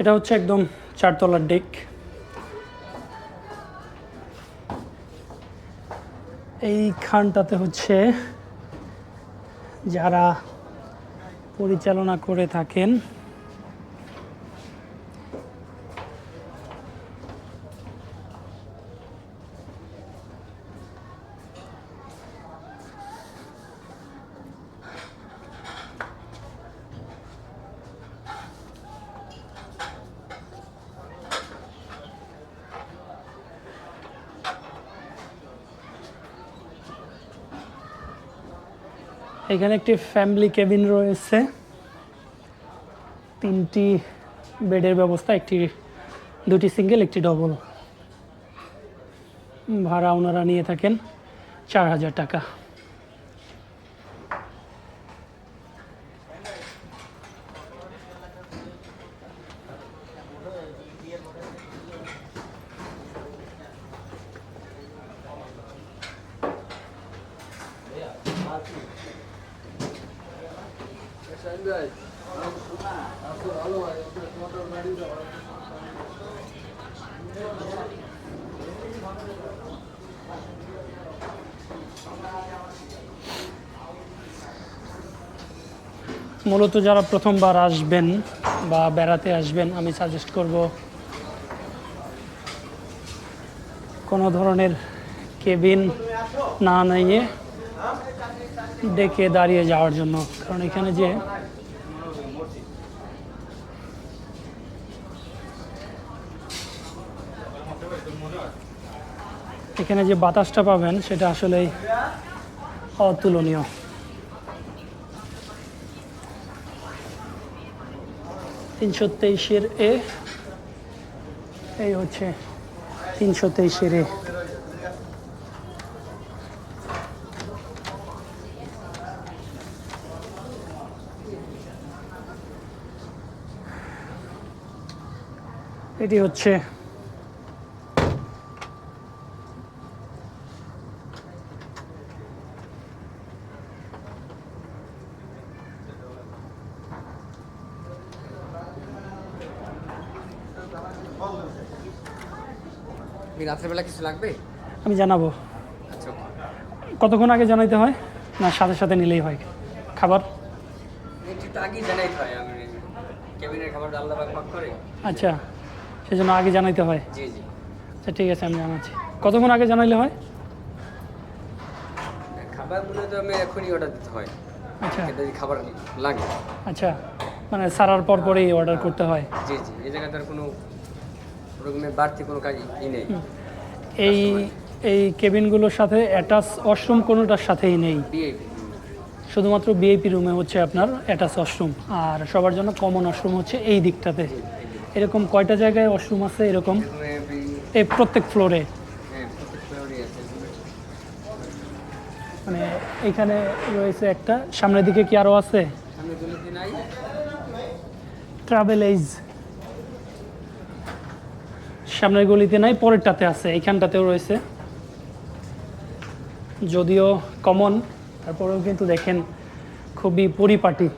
এটা হচ্ছে একদম চারতলার ডেক এইখানটাতে হচ্ছে যারা পরিচালনা করে থাকেন এখানে একটি ফ্যামিলি কেবিন রয়েছে। তিনটি বেডের ব্যবস্থা, একটি, দুটি সিঙ্গেল একটি ডবল ভাড়া ওনারা নিয়ে থাকেন চার হাজার টাকা। মূলত যারা প্রথমবার আসবেন বা বেড়াতে আসবেন, আমি সাজেস্ট করব কোনো ধরনের কেবিন না নিয়ে ডেকে দাঁড়িয়ে যাওয়ার জন্য। কারণ এখানে যে এখানে যে বাতাসটা পাবেন, সেটা আসলেই অতুলনীয়। তিনশো তেইশের এ, এই হচ্ছে তিনশো তেইশের এ। এটি হচ্ছে রাত্রেবেলা কিছু লাগবে? আমি জানাব। আচ্ছা কতক্ষণ আগে জানাইতে হয়? না সাথে সাথে নিলেই হয়। খাবার? একটু আগেই জানাই হয় আমি কেবিনের খাবার আল্লাহ পাক পাক করে। আচ্ছা। সেজন্য আগে জানাইতে হয়? জি জি। আচ্ছা ঠিক আছে আমি জানাচ্ছি। কতক্ষণ আগে জানাইলে হয়? খাবারগুলো তো আমি এখনই অর্ডার দিতে হয়। আচ্ছা। খাবার লাগে। আচ্ছা মানে সারার পর পরেই অর্ডার করতে হয়। জি জি এই জায়গায় তার কোনো ওরকমের বাড়তি কোনো কাজ ই নেই। এই এই কেবিনগুলোর সাথে অ্যাটাচ ওয়াশরুম কোনোটার সাথেই নেই? শুধুমাত্র বিআইপি রুমে হচ্ছে আপনার অ্যাটাচ ওয়াশরুম আর সবার জন্য কমন ওয়াশরুম হচ্ছে এই দিকটাতে। এরকম কয়টা জায়গায় ওয়াশরুম আছে এরকম? এই প্রত্যেক ফ্লোরে? মানে এইখানে রয়েছে একটা, সামনের দিকে কি আরও আছে? সামনে ট্রাভেল এইজ সামনের গলিতে নাই, পরেরটাতে আছে, এইখানটাতেও রয়েছে। যদিও কমন তারপরেও কিন্তু দেখেন খুবই পরিপাটি।